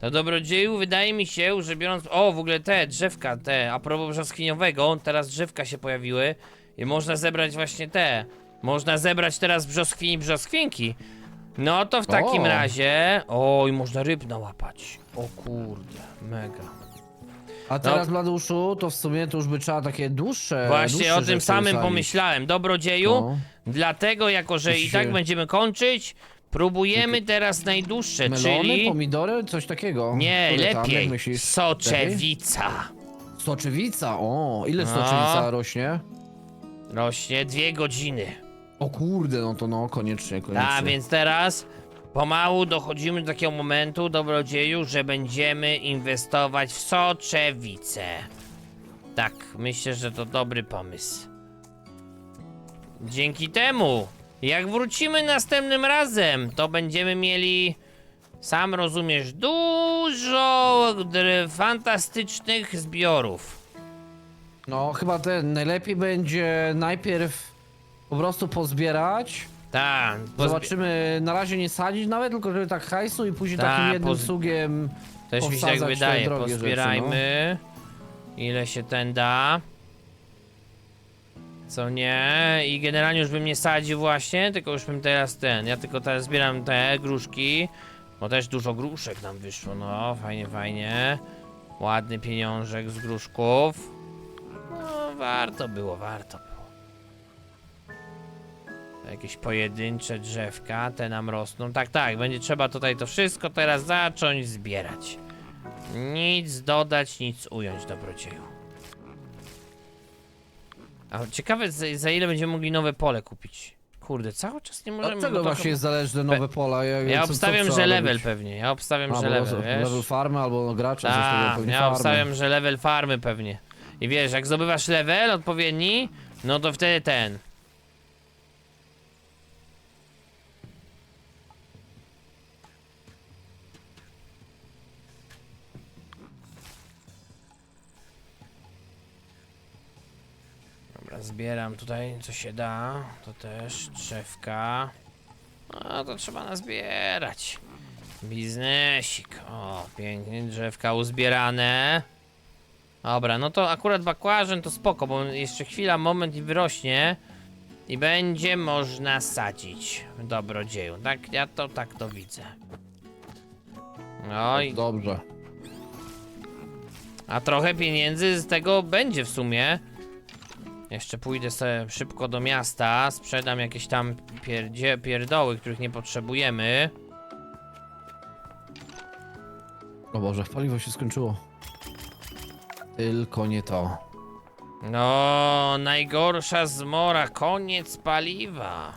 To dobrodzieju wydaje mi się, że biorąc... O, w ogóle te drzewka, te, a propos brzoskwiniowego, teraz drzewka się pojawiły i można zebrać właśnie te. Można zebrać teraz brzoskwini brzoskwinki. No to w takim O. razie... Oj, można ryb nałapać. O kurde, mega. A teraz, Bladuszu, to w sumie to już by trzeba takie dłuższe No. Właśnie dłuższe o tym rzeczy samym pomyślałem. Dobrodzieju, No. dlatego jako, że i tak będziemy kończyć, próbujemy teraz najdłuższe, Melony, czyli... pomidory, coś takiego. Nie, Które tam, jak lepiej. myślisz? Soczewica. Lepiej? Soczewica, o, ile No. soczewica rośnie? Rośnie dwie godziny. O kurde, no to no, koniecznie, koniecznie. A więc teraz pomału dochodzimy do takiego momentu, dobrodzieju, że będziemy inwestować w soczewicę. Tak, myślę, że to dobry pomysł. Dzięki temu, jak wrócimy następnym razem, to będziemy mieli, sam rozumiesz, dużo fantastycznych zbiorów. No, chyba ten, najlepiej będzie najpierw po prostu pozbierać. Tak, Zobaczymy, na razie nie sadzić nawet, tylko żeby tak hajsu i później Ta, takim jednym sugiem Też mi się tak wydaje. drogie rzeczy, no. Pozbierajmy. Ile się ten da. Co nie? I generalnie już bym nie sadził właśnie, tylko już bym teraz ten. Ja tylko teraz zbieram te gruszki. Bo też dużo gruszek nam wyszło, no. Fajnie, fajnie. Ładny pieniążek z gruszków. No, warto było, warto było. Jakieś pojedyncze drzewka, te nam rosną. Tak, tak, będzie trzeba tutaj to wszystko teraz zacząć zbierać. Nic dodać, nic ująć, dobrodzieju. A ciekawe, za, za ile będziemy mogli nowe pole kupić. Kurde, cały czas nie możemy... Od bo czego to właśnie jest zależne nowe pola? Ja, Ja co- co obstawiam, trzeba że level robić? pewnie. Ja obstawiam, że level, level, wiesz? level farmy albo gracza, coś takiego Tak, pewnie ja farmy. obstawiam, że level farmy pewnie. I wiesz, jak zdobywasz level odpowiedni, no to wtedy ten. Dobra, zbieram tutaj co się da. To też drzewka. No to trzeba nazbierać. Biznesik. O, pięknie, drzewka uzbierane. Dobra, no to akurat bakłażan to spoko, bo jeszcze chwila, moment i wyrośnie. I będzie można sadzić w dobrodzieju. Tak, ja to tak to widzę. No i, Dobrze. a trochę pieniędzy z tego będzie w sumie. Jeszcze pójdę sobie szybko do miasta, sprzedam jakieś tam pierdzie, pierdoły, których nie potrzebujemy. O Boże, paliwo się skończyło. Tylko nie to. No, najgorsza zmora, koniec paliwa.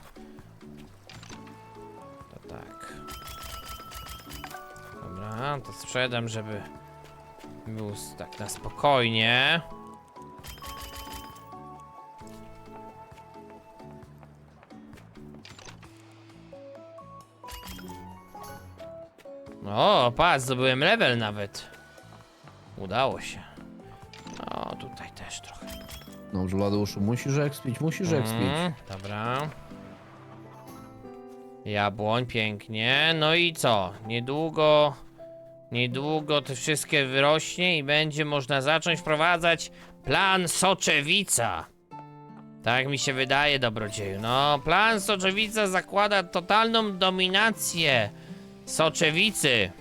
To tak. Dobra, to sprzedam, żeby był tak na spokojnie. O, patrz, zdobyłem level nawet. Udało się. No, tutaj też trochę. Dobrze, Bladeuszu, musisz ekspić, musisz ekspić. Mm, dobra. Jabłoń, pięknie. No i co? Niedługo, niedługo to wszystkie wyrośnie i będzie można zacząć wprowadzać plan Soczewica. Tak mi się wydaje, dobrodzieju. No, plan Soczewica zakłada totalną dominację Soczewicy.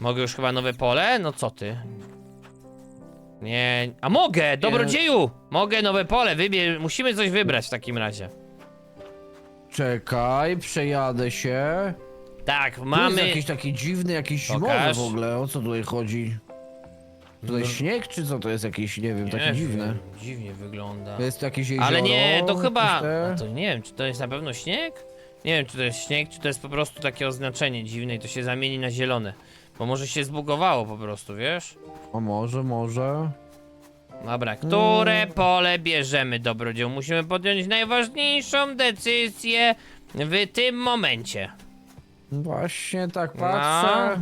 Mogę już chyba nowe pole? No co ty? Nie. A mogę! Dobrodzieju! Mogę nowe pole, wybierz. Musimy coś wybrać w takim razie. Czekaj, przejadę się. Tak, Tu mamy. jest jakiś taki dziwny, jakiś zimowy Pokaż. w ogóle. O co tutaj chodzi? Tutaj No. śnieg czy co to jest jakiś, nie wiem, Nie taki wiem, dziwny. Dziwnie wygląda. Jest jakieś jezioro. Ale nie, to chyba. jakieś to nie wiem, czy to jest na pewno śnieg? Nie wiem, czy to jest śnieg, czy to jest po prostu takie oznaczenie dziwne i to się zamieni na zielone. Bo może się zbugowało po prostu, wiesz? O może, może. Dobra, które Mm. pole bierzemy, dobrodzieł? Musimy podjąć najważniejszą decyzję w tym momencie. Właśnie tak No. patrzę.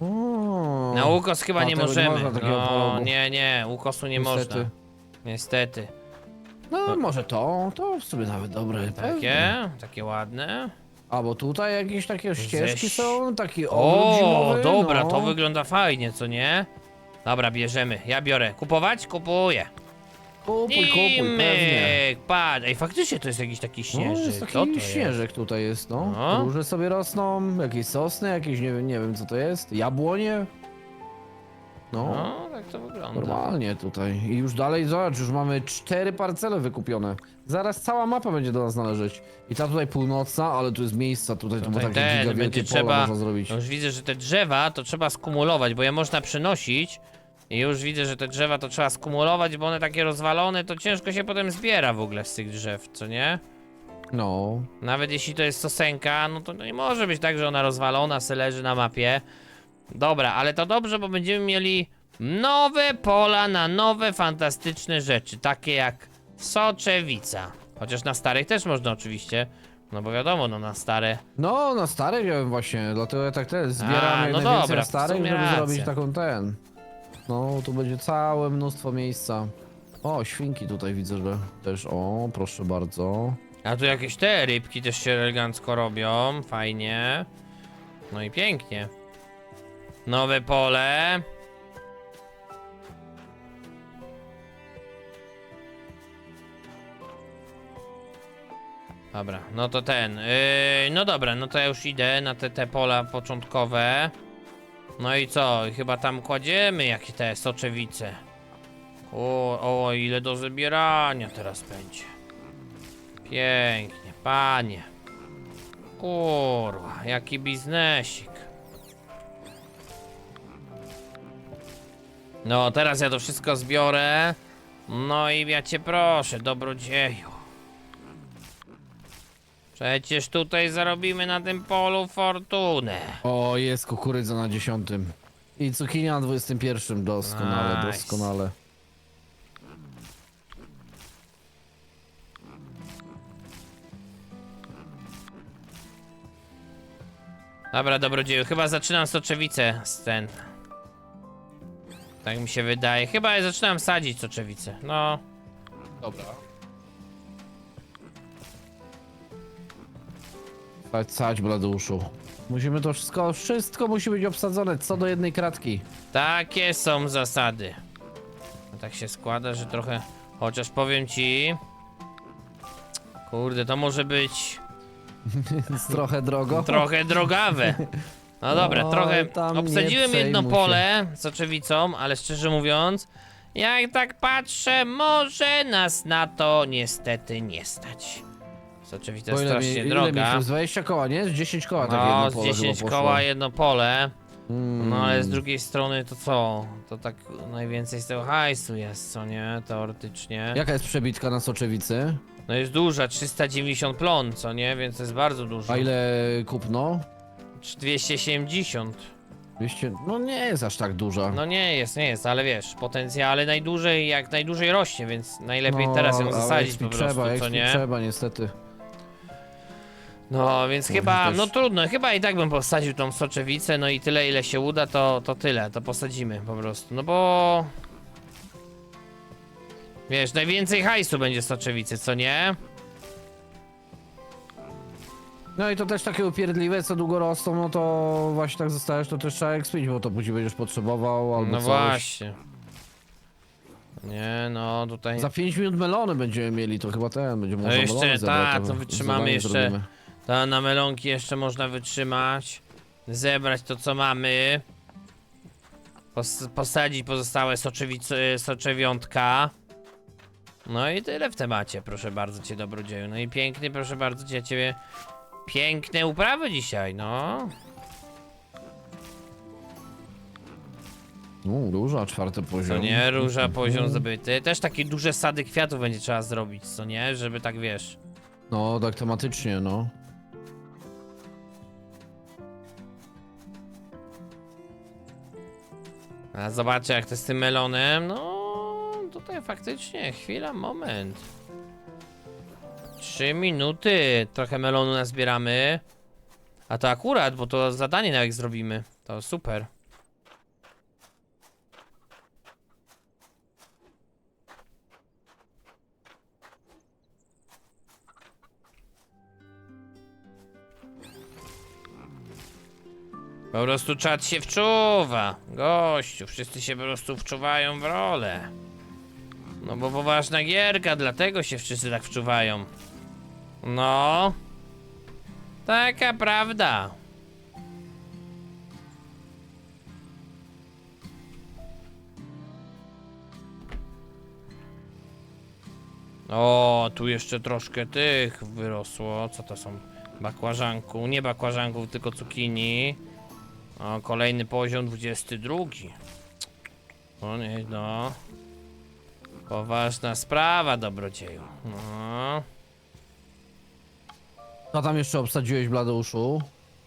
O, Na ukos chyba A, nie tego nie możemy. można takiego no, pologu. nie, nie, ukosu nie niestety. można. Niestety. No może to, to w sumie nawet dobre. pewnie. Takie, takie ładne. A, bo tutaj jakieś takie ścieżki ś- są, taki ogród O, zimowy, dobra, no. to wygląda fajnie, co nie? Dobra, bierzemy. Ja biorę. Kupować? Kupuję. Kupuj, kupuj, pewnie. Myk, patrz. Ej, faktycznie to jest jakiś taki No, śnieżek. jest Co taki to jest? śnieżek tutaj jest, no. No. Róże sobie rosną, jakieś sosny, jakieś, nie wiem, nie wiem co to jest, jabłonie. No, No, tak to wygląda. normalnie tutaj. I już dalej, zobacz, już mamy cztery parcele wykupione. Zaraz cała mapa będzie do nas należeć. I ta tutaj północna, ale tu jest miejsca, tutaj, to bo Tutaj takie ten, wielkie będzie pola trzeba... można zrobić. No już widzę, że te drzewa to trzeba skumulować, bo je można przynosić. I już widzę, że te drzewa to trzeba skumulować, bo one takie rozwalone, to ciężko się potem zbiera w ogóle z tych drzew, co nie? No, Nawet jeśli to jest sosenka, no to nie może być tak, że ona rozwalona se leży na mapie. Dobra, ale to dobrze, bo będziemy mieli nowe pola na nowe fantastyczne rzeczy, takie jak soczewica. Chociaż na starych też można oczywiście, no bo wiadomo, no na stare. no na stare wziąłem właśnie, dlatego ja tak też zbieram A, no najwięcej dobra, na w starych, sumie żeby racja. zrobić taką ten. No, tu będzie całe mnóstwo miejsca. O, świnki tutaj widzę, że też, o, proszę bardzo. A tu jakieś te rybki też się elegancko robią, fajnie. No i pięknie. Nowe pole. Dobra, no to ten. Yy, no dobra, no to ja już idę na te, te pola początkowe. No i co? Chyba tam kładziemy jakie te soczewice. O, o, ile do zabierania teraz będzie. Pięknie, panie. Kurwa, jaki biznesik. No, teraz ja to wszystko zbiorę. No i ja cię proszę, dobrodzieju. Przecież tutaj zarobimy na tym polu fortunę. O, jest kukurydza na dziesiątym. I cukinia na 21. Doskonale, Nice. doskonale. Dobra, dobrodzieju, chyba zaczynam soczewicę z ten. Tak mi się wydaje. Chyba ja zaczynam sadzić soczewicę. No. Dobra. Sać, sać, bladuszu. Musimy to wszystko, wszystko musi być obsadzone, co do jednej kratki. Takie są zasady. No tak się składa, że trochę. Chociaż powiem ci. Kurde, to może być Jest trochę drogo. trochę drogawe. No dobra, Oj, trochę. tam nie Obsadziłem jedno przejmuj się. pole soczewicą, ale szczerze mówiąc, jak tak patrzę, może nas na to niestety nie stać. Soczewica Bo jest mi, strasznie ile droga. mi, z 20 koła, nie? Z 10 koła takie No, jedno z pole 10 chyba koła poszło. jedno pole. Mm. No ale z drugiej strony to co? To tak najwięcej z tego hajsu jest, co nie? Teoretycznie. Jaka jest przebitka na soczewicy? No jest duża, 390 plon, co nie? Więc to jest bardzo dużo. A ile kupno? 270. 200... No nie jest aż tak duża. No nie jest, nie jest, ale wiesz, potencjale najdłużej, jak najdłużej rośnie, więc najlepiej no, teraz ją ale zasadzić po prostu, trzeba, co nie? trzeba niestety. No, więc No, chyba, też- no trudno, chyba i tak bym posadził tą soczewicę, no i tyle ile się uda, to, to tyle, to posadzimy po prostu, no bo... Wiesz, najwięcej hajsu będzie soczewicy, co nie? No i to też takie upierdliwe, co długo rosną, no to właśnie tak zostajesz, to też trzeba expić, bo to później będziesz potrzebował albo No coś. właśnie. Nie, no tutaj... Za 5 minut melony będziemy mieli, to chyba ten, będzie można jeszcze, melony zebrać, tak, to wytrzymamy zadanie jeszcze. zrobimy. Ta na melonki jeszcze można wytrzymać. Zebrać to co mamy. Pos posadzić pozostałe soczewice, soczewiątka. No i tyle w temacie, proszę bardzo cię dobrodzieju. No i piękny, proszę bardzo cię, ciebie. Piękne uprawy dzisiaj, no. No, duża, czwarty poziom. Co nie, róża poziom zdobyty. Też takie duże sady kwiatów będzie trzeba zrobić, co nie? Żeby tak wiesz. No, tak tematycznie, no. A zobaczę jak to z tym melonem. No tutaj faktycznie, chwila, moment. Trzy minuty. Trochę melonu nazbieramy. A to akurat, bo to zadanie nawet zrobimy. To super. Po prostu czat się wczuwa. Gościu, wszyscy się po prostu wczuwają w rolę. No bo poważna gierka, dlatego się wszyscy tak wczuwają. No. Taka prawda. O, tu jeszcze troszkę tych wyrosło. Co to są? Bakłażanku. Nie bakłażanków, tylko cukinii. O, kolejny poziom 22. O nie, no. Poważna sprawa, dobrodzieju. No. Co tam jeszcze obsadziłeś, Bladeuszu?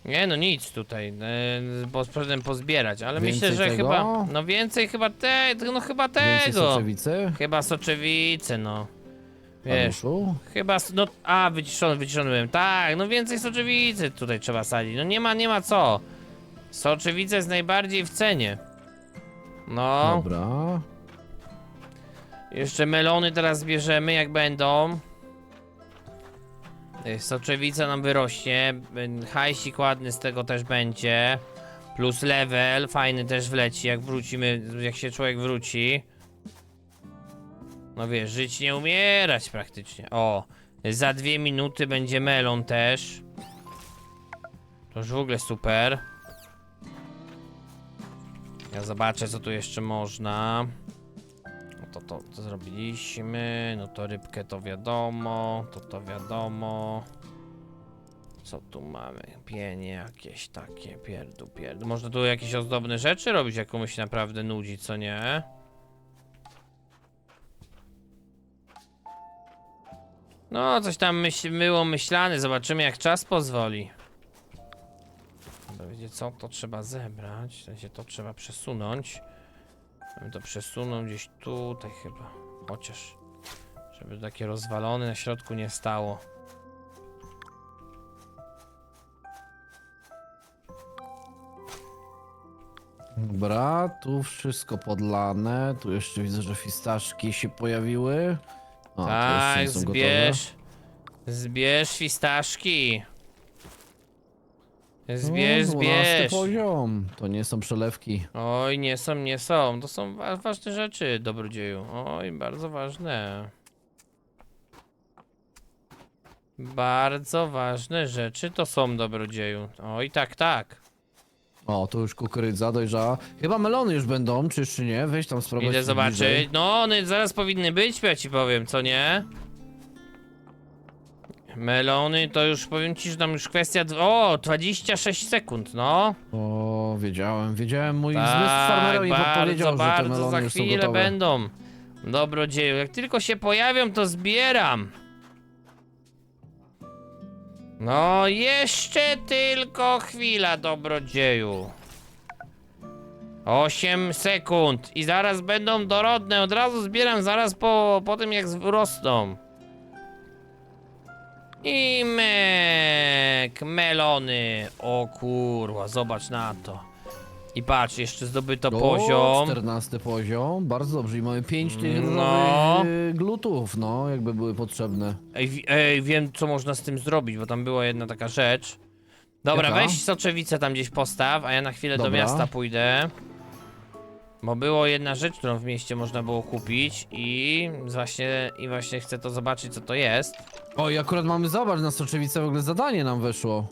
Nie no nic tutaj, e, po, poszedłem pozbierać, ale Więcej myślę, że tego? chyba, no więcej chyba te, no chyba Więcej tego. soczewicy? Chyba soczewice, no. Wiesz, Bladeuszu? chyba, s- no, a wyciszony, wyciszony byłem, tak, no więcej soczewicy tutaj trzeba sadzić, no nie ma, nie ma co. Soczewice jest najbardziej w cenie. No, Dobra. jeszcze melony teraz bierzemy, jak będą. Soczewica nam wyrośnie, hajsik ładny z tego też będzie. Plus level, fajny też wleci, jak wrócimy, jak się człowiek wróci. No wiesz, żyć nie umierać praktycznie. O, za dwie minuty będzie melon też. To już w ogóle super. Ja zobaczę, co tu jeszcze można. To, to, to zrobiliśmy. No to rybkę to wiadomo. To to wiadomo. Co tu mamy? Pienie jakieś takie, pierdu, pierdu. Można tu jakieś ozdobne rzeczy robić, jak komuś naprawdę nudzi, co nie? No, coś tam myśl, było myślane, zobaczymy jak czas pozwoli. Dobra, wiecie co, to trzeba zebrać, w sensie to trzeba przesunąć. Bym to przesunął gdzieś tutaj chyba, chociaż, żeby takie rozwalone na środku nie stało. Dobra, tu wszystko podlane. Tu jeszcze widzę, że fistaszki się pojawiły. O, jeszcze tak, nie są gotowe. zbierz, zbierz fistaszki. Zbierz, O, 12 zbierz. poziom. To nie są przelewki. Oj, nie są, nie są. To są wa ważne rzeczy, dobrodzieju. Oj, bardzo ważne. Bardzo ważne rzeczy to są, dobrodzieju. Oj, tak, tak. O, tu już kukurydza dojrzała. Chyba melony już będą, czy jeszcze nie? Weź tam sprawdź. Idę zobaczyć. No, one zaraz powinny być, ja ci powiem, co nie? Melony to już powiem ci, że tam już kwestia. O, 26 sekund, no. O, wiedziałem, wiedziałem. Mój zmysł Tak, farmera mi podpowiedział, bardzo, że te bardzo melony za już są chwilę gotowe. będą. Dobrodzieju, jak tylko się pojawią, to zbieram. No, jeszcze tylko chwila, dobrodzieju. 8 sekund i zaraz będą dorodne. Od razu zbieram, zaraz po, po tym jak wzrosną. I mek, melony. O kurwa, zobacz na to. I patrz, jeszcze zdobyto O, poziom. 14 poziom, bardzo dobrze. I mamy 5 tych No. glutów, no, jakby były potrzebne. Ej, ej, wiem co można z tym zrobić, bo tam była jedna taka rzecz. Dobra, Jaka? weź soczewicę tam gdzieś postaw, a ja na chwilę do Dobra. miasta pójdę. Bo było jedna rzecz, którą w mieście można było kupić i właśnie, i właśnie chcę to zobaczyć co to jest. O, i akurat mamy, zobacz, na soczewicę w ogóle zadanie nam weszło.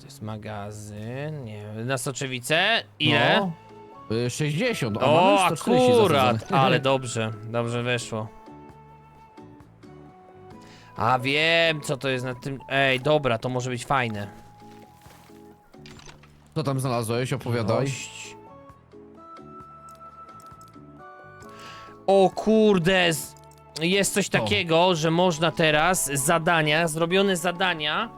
To jest magazyn, nie wiem, na soczewicę? Ile? No, y, 60, a o, mamy 140 akurat, zasadzone. ale dobrze, dobrze weszło. A wiem co to jest na tym, ej dobra, to może być fajne. Co tam znalazłeś? Opowiadaj. Ilość. O kurde, z- jest coś Co? takiego, że można teraz zadania, zrobione zadania.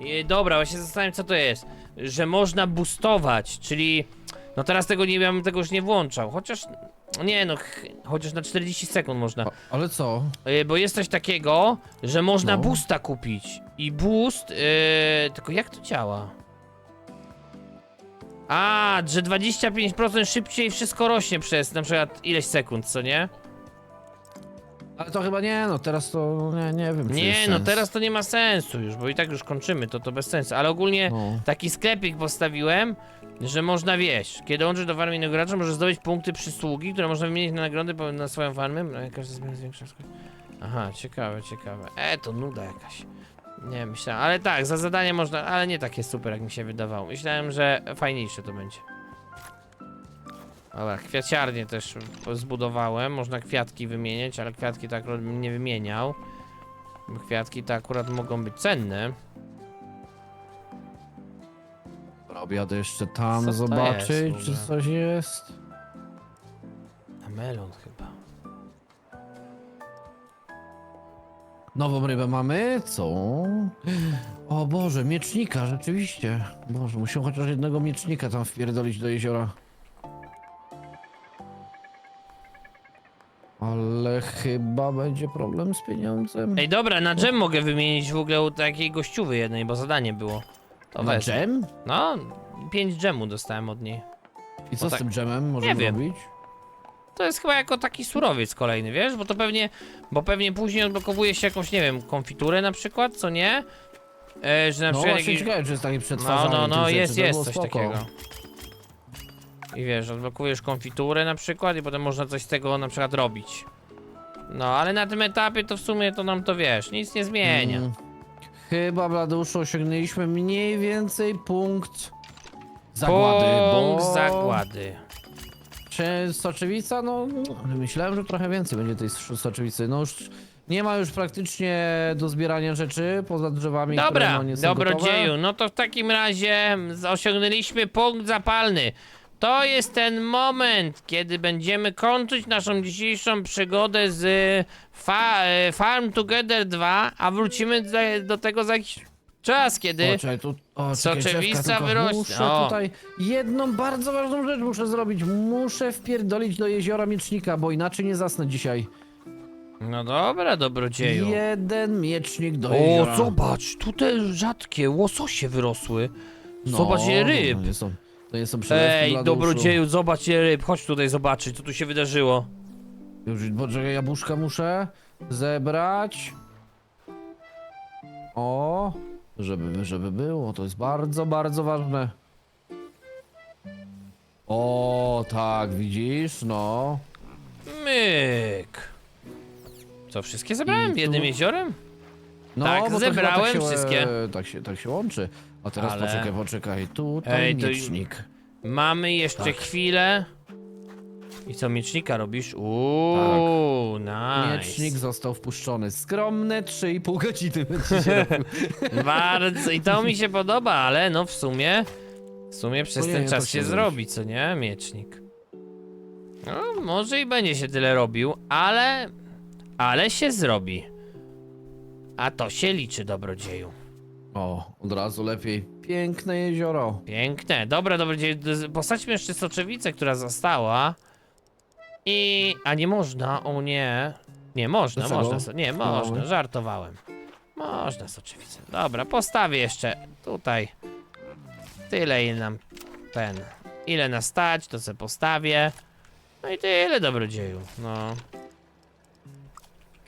I, dobra, właśnie zastanawiam co to jest. Że można boostować, czyli. No teraz tego nie ja bym tego już nie włączał. Chociaż. Nie no, ch- chociaż na 40 sekund można. A, ale co? Y, Bo jest coś takiego, że można No. boosta kupić. I boost. Yy, tylko jak to działa? A, że 25% szybciej wszystko rośnie przez na przykład ileś sekund, co nie? Ale to chyba nie, no teraz to nie, nie wiem. czy Nie, jest no sens. teraz to nie ma sensu już, bo i tak już kończymy, to to bez sensu. Ale ogólnie No. taki sklepik postawiłem, że można, wiesz, kiedy łączysz do farmy innego gracza, możesz zdobyć punkty przysługi, które można wymienić na nagrody po- na swoją farmę. No, Każda zmiana zwiększa skok- Aha, ciekawe, ciekawe. E, to nuda jakaś. Nie, myślałem, ale tak, za zadanie można, ale nie takie super, jak mi się wydawało. Myślałem, że fajniejsze to będzie. Dobra, kwiaciarnię też zbudowałem, można kwiatki wymieniać, ale kwiatki tak nie wymieniał. Kwiatki to akurat mogą być cenne. Robię jeszcze tam Co to zobaczyć, jest w czy ogóle? coś jest. A melon chyba. Nową rybę mamy? Co? O Boże, miecznika, rzeczywiście. Boże, musimy chociaż jednego miecznika tam wpierdolić do jeziora. Ale chyba będzie problem z pieniądzem. Ej, dobra, na dżem mogę wymienić w ogóle u takiej gościuwy jednej, bo zadanie było. To Na dżem? No, 5 dżemu dostałem od niej. I co No z tak- tym dżemem możemy wiem. robić? To jest chyba jako taki surowiec kolejny, wiesz? Bo to pewnie, bo pewnie później odblokowuje się jakąś, nie wiem, konfiturę na przykład, co nie? E, że na No przykład właśnie jakiś... ciekawe, czy jest takie No, przetwarzanie no, no, tych jest, rzeczy, to jest było coś spoko. takiego. I wiesz, odblokujesz konfiturę na przykład i potem można coś z tego na przykład robić. No, ale na tym etapie to w sumie to nam to wiesz, nic nie zmienia. Mm, Chyba, Bladeuszu, osiągnęliśmy mniej więcej punkt zagłady, Punkt bo... zagłady. Czy soczewica? No, no, myślałem, że trochę więcej będzie tej soczewicy. No już nie ma już praktycznie do zbierania rzeczy poza drzewami, które Dobra, no, nie są dobrodzieju, gotowe. no to w takim razie osiągnęliśmy punkt zapalny. To jest ten moment, kiedy będziemy kończyć naszą dzisiejszą przygodę z fa e, Farm Together 2, a wrócimy do, do tego za jakiś czas, kiedy... O, czekaj, tu, o, czekaj, tylko wyrośnie. Muszę O. tutaj jedną bardzo ważną rzecz muszę zrobić. Muszę wpierdolić do jeziora miecznika, bo inaczej nie zasnę dzisiaj. No dobra, dobrodzieju. Jeden miecznik do O, jeziora. zobacz, tutaj rzadkie łososie wyrosły. No, Zobacz je ryb. Są, to są przelewki Ej, dobrodzieju, zobacz je ryb. Chodź tutaj zobaczyć, co tu się wydarzyło. Już, poczekaj, jabłuszka muszę zebrać. O, żeby, żeby było, to jest bardzo, bardzo ważne. O, tak, widzisz, no. Myk. Co, wszystkie zebrałem I tu- jednym jeziorem? No, Tak, bo to chyba zebrałem tak się, wszystkie. e, Tak się, tak się łączy. A teraz Ale- poczekaj, poczekaj, tutaj Ej, to- miecznik. Mamy jeszcze Tak. chwilę. I co, miecznika robisz? Uuu, nice. Miecznik został wpuszczony. Skromne 3,5 godziny będzie się robił. Bardzo, i to mi się podoba, ale no w sumie, w sumie przez ten to czas się się zrobi. zrobi, co nie, miecznik. No, może i będzie się tyle robił, ale, ale się zrobi. A to się liczy, dobrodzieju. O, od razu lepiej. Piękne jezioro. Piękne. Dobra, dobrodzieju, posadźmy jeszcze soczewicę, która została. I, a nie można, o nie. Nie, można, Dlaczego? można, so- nie, można, żartowałem. Można soczewicę. Dobra, postawię jeszcze tutaj. Tyle ile nam ten. Ile nas stać, to sobie postawię. No i tyle dobrodzieju. No.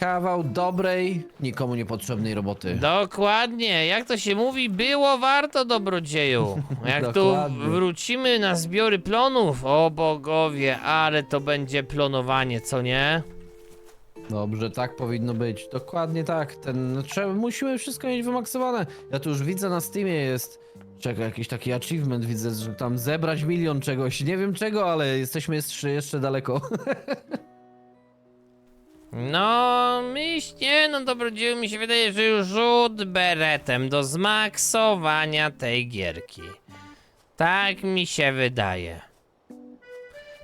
Kawał dobrej, nikomu niepotrzebnej roboty. Dokładnie, jak to się mówi, było warto dobrodzieju. Jak tu Dokładnie. wrócimy na zbiory plonów, o bogowie, ale to będzie plonowanie, co nie? Dobrze, tak powinno być. Dokładnie tak. Ten, trzeba, musimy wszystko mieć wymaksowane. Ja tu już widzę na Steamie jest. Czekaj, jakiś taki achievement widzę, że tam zebrać milion czegoś. Nie wiem czego, ale jesteśmy jeszcze, jeszcze daleko. No, myślę, no dobrodzieju, mi się wydaje, że już rzut beretem do zmaksowania tej gierki. Tak mi się wydaje.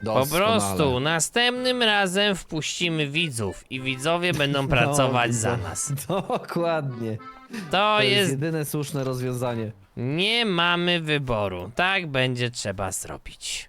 Po prostu następnym razem wpuścimy widzów i widzowie będą pracować No, za widzę. nas. Dokładnie. To To jest jest jedyne słuszne rozwiązanie. Nie mamy wyboru. Tak będzie trzeba zrobić.